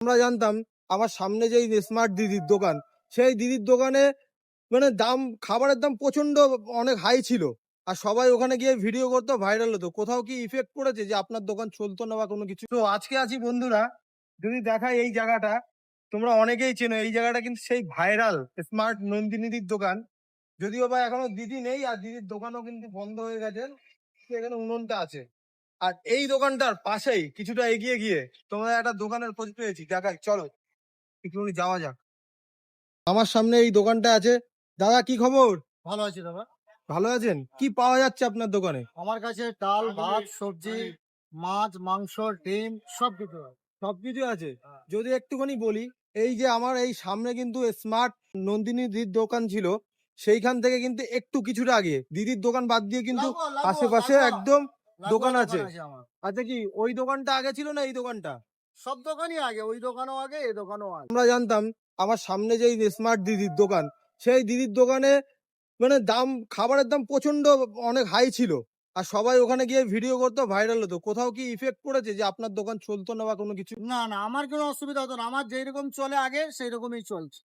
আমরা জানতাম আমার সামনে যেই স্মার্ট দিদির দোকান, সেই দিদির দোকানে মানে দাম, খাবারের দাম প্রচণ্ড অনেক হাই ছিল। আর সবাই ওখানে গিয়ে ভিডিও করতো ভাইরাল হতো। কোথাও কি ইফেক্ট পড়েছে যে আপনার দোকান চলতো না বা কোনো কিছু? তো আজকে আছি বন্ধুরা, যদি দেখাই এই জায়গাটা, তোমরা অনেকেই চেনো, এই জায়গাটা কিন্তু সেই ভাইরাল স্মার্ট নন্দিনীদির দোকান। যদিও বা এখনও দিদি নেই, আর দিদির দোকানও কিন্তু বন্ধ হয়ে গেছে এখানে উনুনটা আছে। আর এই দোকানটার পাশেই কিছুটা এগিয়ে গিয়ে তোমরা একটা দোকানের খোঁজ পেয়েছি। দেখাই চলো একটুখানি যাওয়া যাক। আমার সামনে এই দোকানটা আছে। দাদা কি খবর? ভালো আছি দাদা। ভালো আছেন? কি পাওয়া যাচ্ছে আপনার দোকানে? আমার কাছে ডাল ভাত সবজি মাছ মাংস ডিম সব কিছু আছে। সবকিছু আছে? যদি একটুখানি বলি এই যে আমার এই সামনে কিন্তু স্মার্ট নন্দিনী দিদির দোকান ছিল সেইখান থেকে কিন্তু একটু কিছুটা আগে। দিদির দোকান বাদ দিয়ে কিন্তু আশেপাশে একদম দোকান আছে। আচ্ছা কি ওই দোকানটা আগে ছিল না এই দোকানটা? সব দোকানই আগে ওই দোকানও আগে এই দোকানও আগে। আমরা জানতাম আমার সামনে যেই স্মার্ট দিদির দোকান সেই দিদির দোকানে মানে দাম খাবারের দাম প্রচণ্ড অনেক হাই ছিল। আর সবাই ওখানে গিয়ে ভিডিও করতো ভাইরাল হতো। কোথাও কি ইফেক্ট পড়েছে যে আপনার দোকান চলতো না বা কোনো কিছু? না না আমার কোনো অসুবিধা হতো না। আমার যেই রকম চলে আগে সেই রকমই চলছে।